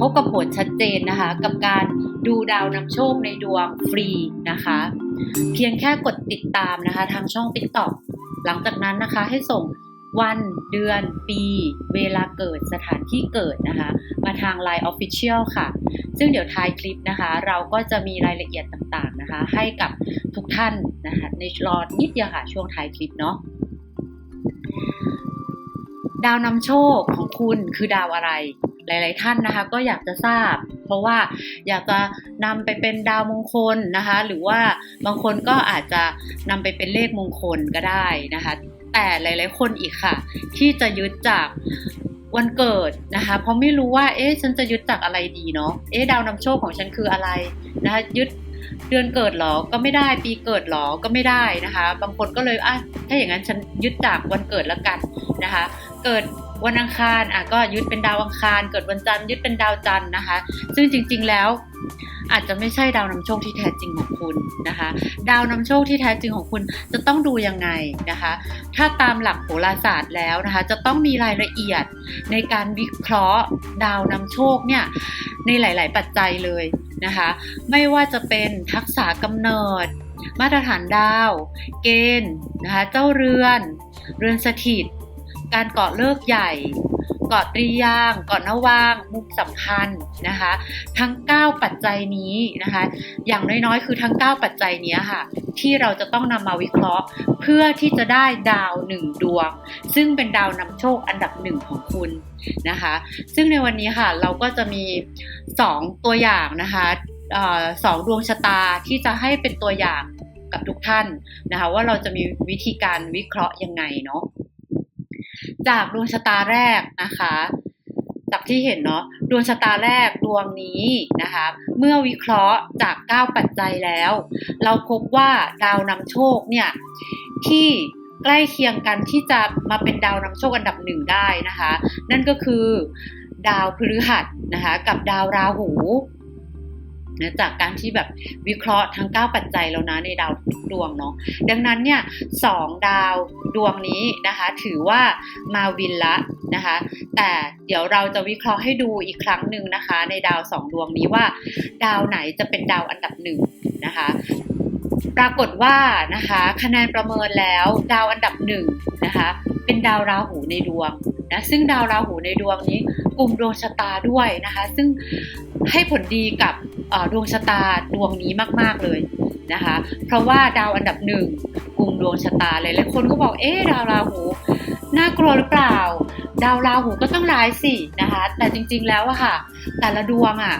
พบกับผลชัดเจนนะคะ กับการดูดาวนำโชคในดวงฟรีนะคะ เพียงแค่กดติดตามนะคะ ทางช่อง TikTok หลังจากนั้นนะคะให้ส่งวันเดือนปี เวลาเกิดสถานที่เกิดนะคะ มาทาง Line Official ค่ะ ซึ่งเดี๋ยวท้ายคลิปนะคะ เราก็จะมีรายละเอียดต่างๆนะคะ ให้กับทุกท่านนะคะ ในรอนิดเดียวค่ะ ช่วงท้ายคลิปเนาะดาวนำโชคของคุณคือดาวอะไร หลาย ๆ ท่านนะคะ ก็อยากจะทราบ เพราะว่าอยากจะนำไปเป็นดาวมงคลนะคะ หรือว่าบางคนก็อาจจะนำไปเป็นเลขมงคลก็ได้นะคะ แต่หลาย ๆ คนอีกค่ะ ที่จะยึดจากวันเกิดนะคะ เพราะไม่รู้ว่า เอ๊ะ ฉันจะยึดจากอะไรดีเนาะ เอ๊ะ ดาวนำโชคของฉันคืออะไรนะคะ ยึดเดือนเกิดหรอ ก็ไม่ได้ ปีเกิดหรอ ก็ไม่ได้นะคะ บางคนก็เลยอะถ้าอย่างนั้นฉันยึดจากวันเกิดแล้วกันนะคะ เกิด วันอังคารอะก็ยึดเป็นดาวอังคาร เกิดวันจันทร์ยึดเป็นดาวจันทร์นะคะ ซึ่งจริง ๆแล้วอาจจะไม่ใช่ดาวนำโชคที่แท้จริงของคุณนะคะ ดาวนำโชคที่แท้จริงของคุณจะต้องดูยังไงนะคะ ถ้าตามหลักโหราศาสตร์แล้วนะคะ จะต้องมีรายละเอียดในการวิเคราะห์ ดาวนำโชคเนี่ยในหลาย ๆ ปัจจัยเลยนะคะ ไม่ว่าจะเป็นทักษะกำเนิด มาตรฐานดาว เกณฑ์นะคะเจ้าเรือน เรือนสถิต การเกาะเลิกใหญ่เกาะตรียางเกาะนว่าง มุมสำคัญนะคะ ทั้ง 9 ปัจจัยนี้นะคะ อย่างน้อยๆ คือทั้ง 9 ปัจจัยนี้ค่ะ ที่เราจะต้องนำมาวิเคราะห์ เพื่อที่จะได้ดาวหนึ่งดวง ซึ่งเป็นดาวนำโชคอันดับหนึ่งของคุณนะคะ ซึ่งในวันนี้ค่ะเราก็จะมี 2 ตัวอย่างนะคะออสองดวงชะตาที่จะให้เป็นตัวอย่างกับทุกท่านนะคะ ว่าเราจะมีวิธีการวิเคราะห์ยังไงเนาะ จากดวงชะตาแรกนะคะจากที่เห็นเนาะดวงชะตาแรกดวงนี้นะคะเมื่อวิเคราะห์จาก 9 ปัจจัยแล้ว เราพบว่าดาวนำโชคเนี่ยที่ใกล้เคียงกันที่จะมาเป็นดาวนำโชคอันดับหนึ่งได้นะคะ นั่นก็คือดาวพฤหัสนะคะกับดาวราหู นะจากการที่แบบวิเคราะห์ทั้ง 9 ปัจจัยแล้วนะในดาวทุกดวงเนาะดังนั้นเนี่ยสองดาวดวงนี้นะคะถือว่ามาวินละนะคะแต่เดี๋ยวเราจะวิเคราะห์ให้ดูอีกครั้งหนึ่งนะคะ ในดาวสองดวงนี้ว่า ดาวไหนจะเป็นดาวอันดับหนึ่งนะคะปรากฏว่านะคะคะแนนประเมินแล้วดาวอันดับหนึ่งนะคะเป็นดาวราหูในดวงนะซึ่งดาวราหูในดวงนี้กลุ่มดวงชะตาด้วยนะคะ ซึ่งให้ผลดีกับ ดวงชะตาดวงนี้มากๆเลยนะคะ เพราะว่าดาวอันดับหนึ่งกลุ่มดวงชะตาเลยหลายคนก็บอกเอ๊ะดาวราหูน่ากลัวหรือเปล่า ดาวราหูก็ต้องร้ายสินะคะ แต่จริงๆแล้วอะค่ะ แต่ละดวงอะ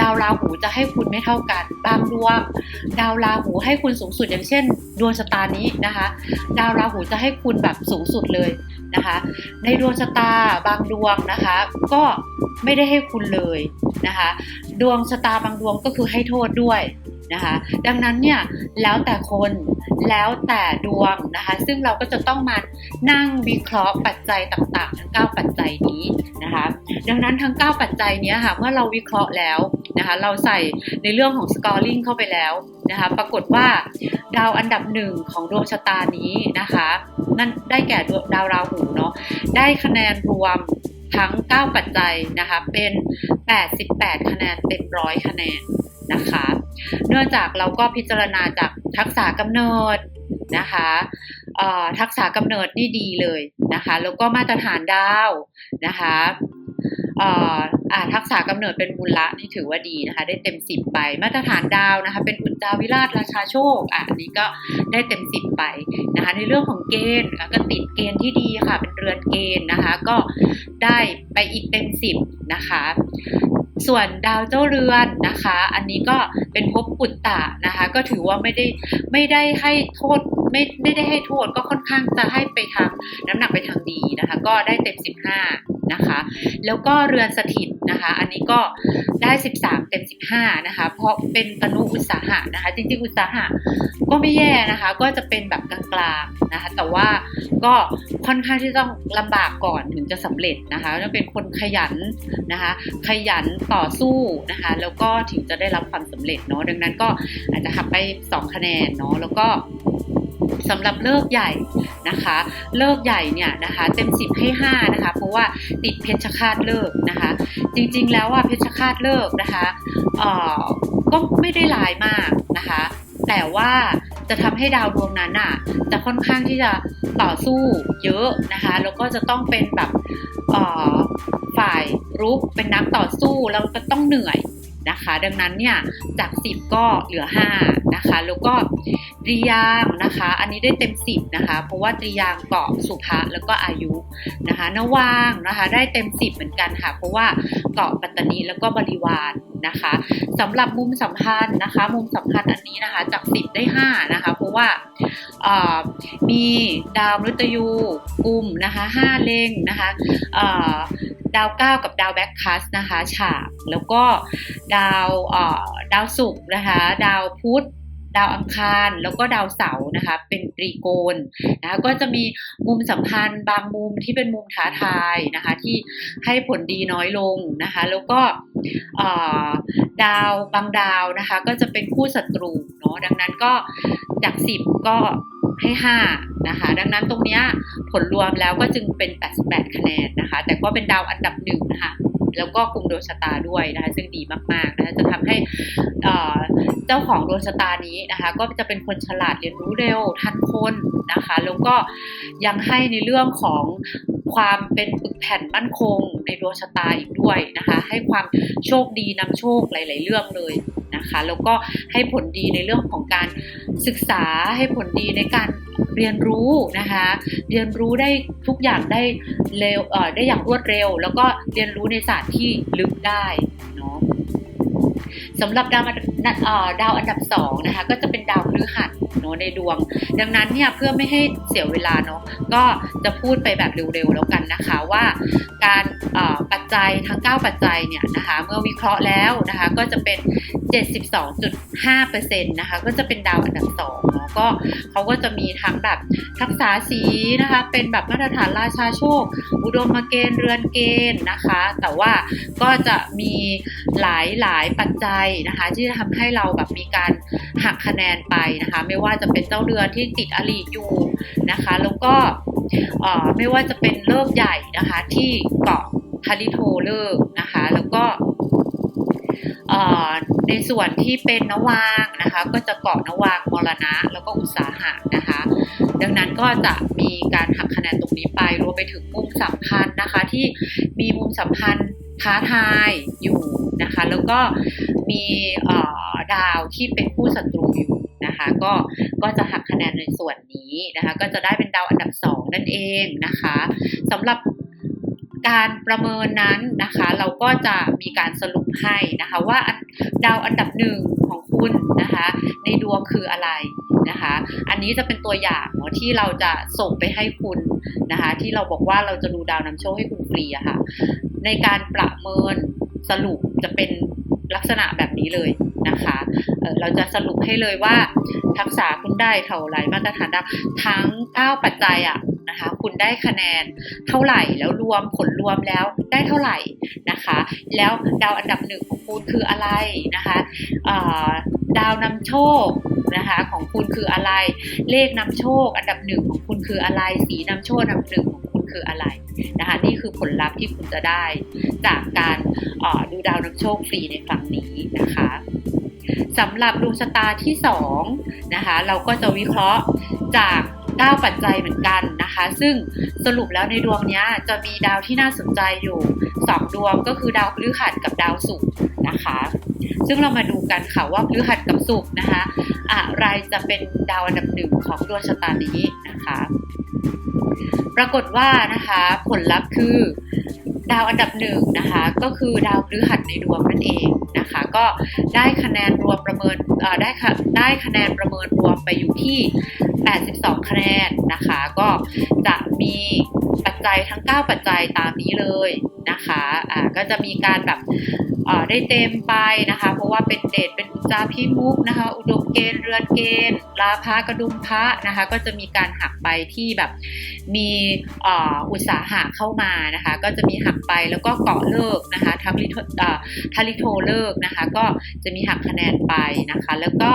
ดาวราหูจะให้คุณไม่เท่ากัน บางดวง ดาวราหูให้คุณสูงสุดอย่างเช่น ดวงชะตานี้นะคะ ดาวราหูจะให้คุณแบบสูงสุดเลย นะคะ ในดวงชะตาบางดวงนะคะ ก็ไม่ได้ให้คุณเลยนะคะ ดวงชะตาบางดวงก็คือให้โทษด้วยนะคะ ดังนั้นเนี่ยแล้วแต่คนแล้วแต่ดวงนะคะ ซึ่งเราก็จะต้องมานั่งวิเคราะห์ปัจจัยต่างๆ ทั้ง 9 ปัจจัยนี้นะคะ ดังนั้นทั้ง 9 ปัจจัยนี้ค่ะเมื่อเราวิเคราะห์แล้วนะคะ เราใส่ในเรื่องของ scoring เข้าไปแล้ว นะคะ ปรากฏว่าดาวอันดับหนึ่งของดวงชะตานี้นะคะ นั่นได้แก่ดาวราหูเนาะได้คะแนนรวมทั้ง 9 ปัจจัยนะคะเป็น 88 คะแนนเต็มร้อยคะแนนนะคะ เนื่องจากเราก็พิจารณาจากทักษะกำเนิดนะคะ ทักษะกำเนิดนี่ดีเลยนะคะ แล้วก็มาตรฐานดาวนะคะทักษะกำเนิดเป็นบุญละนี่ถือว่าดีนะคะ ได้เต็มสิบไป มาตรฐานดาวนะคะ เป็นอุจจาวิราชราชาโชคอะอันนี้ก็ได้เต็มสิบไปนะคะ ในเรื่องของเกณฑ์ก็ติดเกณฑ์ที่ดีค่ะ เป็นเรือนเกณฑ์นะคะ ก็ได้ไปอีกเต็มสิบนะคะ ส่วนดาวเจ้าเรือนนะคะ อันนี้ก็เป็นภพปุตตะนะคะ ก็ถือว่าไม่ได้ไม่ได้ให้โทษไม่ไม่ได้ให้โทษก็ค่อนข้างจะให้ไปทางน้ำหนักไปทางดีนะคะ ก็ได้เต็ม 15 นะคะ แล้วก็เรือนสถิตนะคะ อันนี้ก็ได้ 13 เต็ม 15 นะคะ เพราะเป็นตนุอุตสาหะนะคะ จริงๆ อุตสาหะก็ไม่แย่นะคะ ก็จะเป็นแบบกลางๆนะคะ แต่ว่าก็ค่อนข้างที่ต้องลำบากก่อนถึงจะสำเร็จนะคะต้องเป็นคนขยันนะคะ ขยันต่อสู้นะคะ แล้วก็ถึงจะได้รับความสำเร็จเนาะ ดังนั้นก็อาจจะหักไป 2 คะแนนเนาะ แล้วก็ สำหรับเลิกใหญ่นะคะ เลิกใหญ่เนี่ยนะคะเต็ม 10 ให้ 5 นะคะ เพราะว่าติดเพชฌฆาตเลิกนะคะ จริงๆแล้วว่าเพชฌฆาตเลิกนะคะเอ่อก็ไม่ได้ลายมากนะคะ แต่ว่าจะทำให้ดาวดวงนั้นอะจะค่อนข้างที่จะต่อสู้เยอะนะคะ แล้วก็จะต้องเป็นแบบอ่อฝ่ายรุกเป็นนักต่อสู้แล้วก็ต้องเหนื่อย นะคะ ดังนั้นเนี่ยจาก 10 ก็เหลือ 5 นะคะ แล้วก็ตรียางนะคะ อันนี้ได้เต็ม 10 นะคะ เพราะว่าตรียางเกาะสุภะแล้วก็อายุนะคะนวางนะคะ ได้เต็ม 10 เหมือนกันค่ะ เพราะว่าเกาะปัตตานีแล้วก็บริวารนะคะสำหรับมุมสัมพันธ์นะคะ มุมสัมพันธ์อันนี้นะคะ จาก 10 ได้ 5 นะคะ เพราะว่ามีดาวมฤตยูกลุ่มนะคะ5เล็งนะคะ ดาว9กับดาวแบ็คคัสนะคะฉากแล้วก็ดาวเอ่อดาวศุกร์นะคะดาวพุธดาวอังคารแล้วก็ดาวเสาร์นะคะเป็นตรีโกณนะคะก็จะมีมุมสัมพันธ์บางมุมที่เป็นมุมท้าทายนะคะที่ให้ผลดีน้อยลงนะคะแล้วก็เอ่อดาวบางดาวนะคะก็จะเป็นคู่ศัตรูเนาะดังนั้นก็จาก 10 ก็ให้5นะคะดังนั้นตรงเนี้ย ลรวมแล้วก็จึงเป็น 88 คะแนนนะคะ แต่ก็เป็นดาวอันดับหนึ่งนะคะแล้วก็กลุ่มดวงชะตาด้วยนะคะซึ่งดีมากๆนะคะจะทำให้เอ่อเจ้าของดวงชะตานี้นะคะ ก็จะเป็นคนฉลาดเรียนรู้เร็วทันคนนะคะ แล้วก็ยังให้ในเรื่องของความเป็นปึกแผ่นมั่นคงในดวงชะตาอีกด้วยนะคะ ให้ความโชคดีนำโชคหลาย ๆ เรื่องเลยนะคะ แล้วก็ให้ผลดีในเรื่องของการศึกษาให้ผลดีในการเรียนรู้นะคะ เรียนรู้ได้ทุกอย่างได้เร็วเออได้อย่างรวดเร็ว แล้วก็เรียนรู้ในศาสตร์ที่ลึกได้ สำะสำหรับดาวอันดาวอันดับสองนะคะก็จะเป็นดาวพฤหัสเนาะในดวง ดังนั้นเนี่ยเพื่อไม่ให้เสียเวลาเนาะก็จะพูดไปแบบเร็วๆแล้วกันนะคะว่า การปัจจัยทั้ง 9 ปัจจัยเนี่ยนะคะเมื่อวิเคราะห์แล้วนะคะก็จะเป็น 72.5%นะคะ ก็จะเป็นดาวอันดับ2เนาะก็เขาก็จะมีทั้งแบบทักษะสีนะคะ เป็นแบบมาตรฐานราชาโชค อุดมเกณฑ์เรือนเกณฑ์นะคะ แต่ว่าก็จะมีหลายหลายปัจจัยนะคะ ที่จะทำให้เราแบบมีการหักคะแนนไปนะคะ ไม่ว่าจะเป็นเจ้าเรือนที่ติดอลีอยู่นะคะ แล้วก็เอ่อไม่ว่าจะเป็นเลิกใหญ่นะคะที่เกาะพาริโทเลิกนะคะ แล้วก็ ในส่วนที่เป็นนวางนะคะก็จะเกาะนวางมรณะ แล้วก็อุตสาหะนะคะ ดังนั้นก็จะมีการหักคะแนนตรงนี้ไปรวมไปถึงมุมสัมพันธ์นะคะที่มีมุมสัมพันธ์ท้าทายอยู่นะคะ แล้วก็มีดาวที่เป็นผู้ศัตรูอยู่นะคะก็ก็จะหักคะแนนในส่วนนี้นะคะ ก็จะได้เป็นดาวอันดับสองนั่นเองนะคะสำหรับ การประเมินนั้นนะคะ เราก็จะมีการสรุปให้นะคะว่าดาวอันดับหนึ่งของคุณนะคะ ในดวงคืออะไรนะคะ อันนี้จะเป็นตัวอย่างเนาะที่เราจะส่งไปให้คุณนะคะ ที่เราบอกว่าเราจะดูดาวนำโชคให้คุณฟรีอะค่ะในการประเมินสรุปจะเป็นลักษณะแบบนี้เลยนะคะเเราจะสรุปให้เลยว่าทักษะคุณได้เท่าไรมาตรฐานดาวทั้ง 9 ปัจจัยอะ นะคะ คุณได้คะแนนเท่าไหร่แล้วรวมผลรวมแล้วได้เท่าไหร่นะคะ แล้วดาวอันดับหนึ่งของคุณคืออะไรนะคะดาวนำโชคนะคะของคุณคืออะไร เลขนำโชค อันดับหนึ่งของคุณคืออะไร สีนำโชคอันดับหนึ่งของคุณคืออะไรนะคะนี่คือผลลัพธ์ที่คุณจะได้จากการดูดาวนำโชคฟรีในครั้งนี้นะคะสำหรับดวงชะตาที่2นะคะเราก็จะวิเคราะห์จาก 9 ปัจจัยเหมือนกันนะคะ ซึ่งสรุปแล้วในดวงนี้จะมีดาวที่น่าสนใจอยู่ 2 ดวงก็คือดาวพฤหัสกับดาวศุกร์นะคะ ซึ่งเรามาดูกันค่ะว่าพฤหัสกับศุกร์นะคะอะไรจะเป็นดาวอันดับหนึ่งของดวงชะตานี้นะคะ ปรากฏว่านะคะผลลัพธ์คือ ดาวอันดับหนึ่งนะคะ ก็คือดาวพฤหัสในดวงนั่นเองนะคะ ก็ได้คะแนนรวมประเมินได้ค่ะได้คะแนนประเมินรวมไปอยู่ที่ 82 คะแนนนะคะ ก็จะมีปัจจัยทั้ง 9 ปัจจัยตามนี้เลย นะคะอ่าก็จะมีการแบบอ่ได้เต็มไปนะคะ เพราะว่าเป็นเดชเป็นจาพิมุกนะคะ อุดมเกณฑ์เรือนเกณฑ์ลาภากระดุมพระนะคะ ก็จะมีการหักไปที่แบบมีอ่อุตสาหะเข้ามานะคะ ก็จะมีหักไปแล้วก็เกาะเลิกนะคะทับลิโทอ่อทาริโทเลิกนะคะ ก็จะมีหักคะแนนไปนะคะ แล้วก็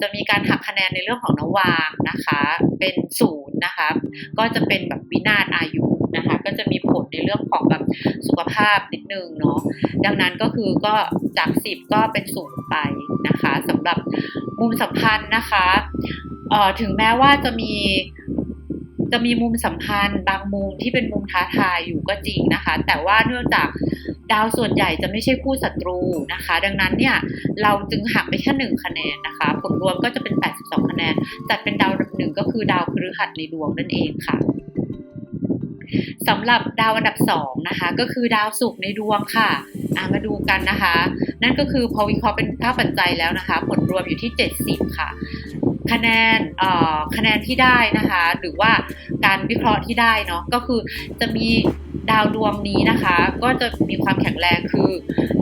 จะมีการหักคะแนนในเรื่องของนวางนะคะ เป็นศูนย์นะคะ ก็จะเป็นแบบวินาศอายุ นะคะ ก็จะมีผลในเรื่องของแบบสุขภาพนิดนึงเนาะดังนั้นก็คือก็จาก 10 ก็เป็นศูนย์ไปนะคะสำหรับมุมสัมพันธ์นะคะเอ่อถึงแม้ว่าจะมีจะมีมุมสัมพันธ์บางมุมที่เป็นมุมท้าทายอยู่ก็จริงนะคะ แต่ว่าเนื่องจากดาวส่วนใหญ่จะไม่ใช่คู่ศัตรูนะคะ ดังนั้นเนี่ยเราจึงหักไปแค่หนึ่งคะแนนนะคะ ผลรวมก็จะเป็น 82 คะแนนจัดเป็นดาวหนึ่งก็คือดาวพฤหัสในดวงนั่นเองค่ะ สำหรับดาวอันดับ2นะคะก็คือดาวศุกร์ในดวงค่ะะมาดูกันนะคะ นั่นก็คือพอวิเคราะห์เป็นค่าปัจจัยแล้วนะคะ ผลรวมอยู่ที่ 70 ค่ะ คะแนนคะแนนที่ได้นะคะ หรือว่าการวิเคราะห์ที่ได้เนาะก็คือจะมีดาวดวงนี้นะคะ ก็จะมีความแข็งแรงคือ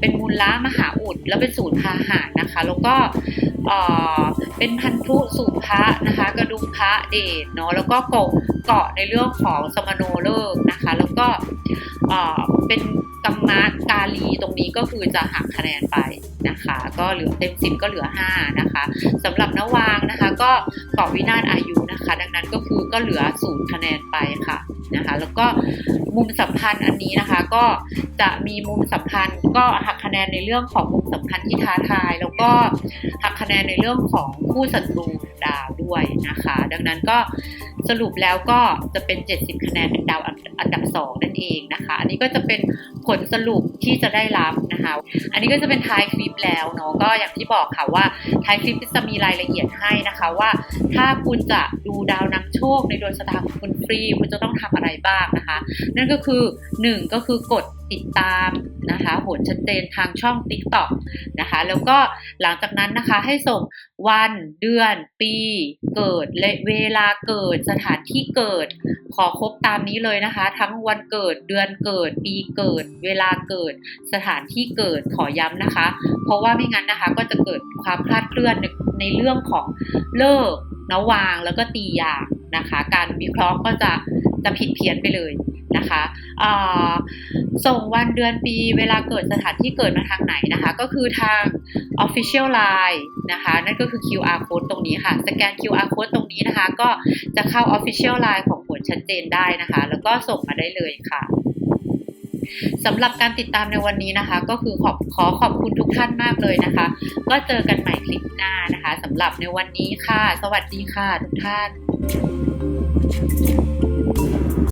เป็นมูลละมหาอุดแล้วเป็นศูนย์พาหะนะคะ แล้วก็ เป็นพันธุสูพระนะคะ กระดุมพระเดชเนาะแล้วก็เกาะเกาะในเรื่องของสมโนเลิกนะคะ แล้วก็เป็นกรรมะกาลีตรงนี้ก็คือจะหักคะแนนไปนะคะ ก็เหลือเต็มสิบก็เหลือ 5 นะคะสำหรับนวางนะคะ ก็เกาะวินาศอายุนะคะ ดังนั้นก็คือก็เหลือศูนย์คะแนนไปค่ะ นะคะ แล้วก็มุมสัมพันธ์อันนี้นะคะ ก็จะมีมุมสัมพันธ์ก็หักคะแนนในเรื่องของมุมสัมพันธ์ที่ท้าทาย แล้วก็หักคะแนนในเรื่องของคู่ศัตรู ดาวด้วยนะคะ ดังนั้นก็สรุปแล้วก็จะเป็น 70 คะแนนเป็นดาวอันดับ 2 นั่นเองนะคะ อันนี้ก็จะเป็นผลสรุปที่จะได้รับนะคะ อันนี้ก็จะเป็นท้ายคลิปแล้วเนาะก็อย่างที่บอกค่ะว่าท้ายคลิปจะมีรายละเอียดให้นะคะว่า ถ้าคุณจะดูดาวนำโชคในดวงชะตาของคุณฟรีคุณจะต้องทำอะไรบ้างนะคะ นั่นก็คือ 1 ก็คือกดติดตามนะคะโหนชัดเจนทางช่อง TikTok นะคะ แล้วก็หลังจากนั้นนะคะให้ส่งวันเดือน ปี เกิดและเวลาเกิดสถานที่เกิด ขอครบตามนี้เลยนะคะ ทั้งวันเกิดเดือนเกิด ปีเกิด เวลาเกิด สถานที่เกิดขอย้ำนะคะ เพราะว่าไม่งั้นนะคะก็จะเกิดความคลาดเคลื่อนในในเรื่องของเลิกนวางแล้วก็ตีอย่างนะคะ การวิเคราะห์ก็จะ จะผิดเพี้ยนไปเลยนะคะส่งวันเดือนปีเวลาเกิดสถานที่เกิดมาทางไหนนะคะ ก็คือทาง Official Line นะคะ นั่นก็คือ QR code ตรงนี้ค่ะ สแกน QR code ตรงนี้นะคะ ก็จะเข้า Official Line ของผลชัดเจนได้นะคะ แล้วก็ส่งมาได้เลยค่ะสำหรับการติดตามในวันนี้นะคะ ก็คือขอบขอขอบคุณทุกท่านมากเลยนะคะ ก็เจอกันใหม่คลิปหน้านะคะสำหรับในวันนี้ค่ะ สวัสดีค่ะทุกท่าน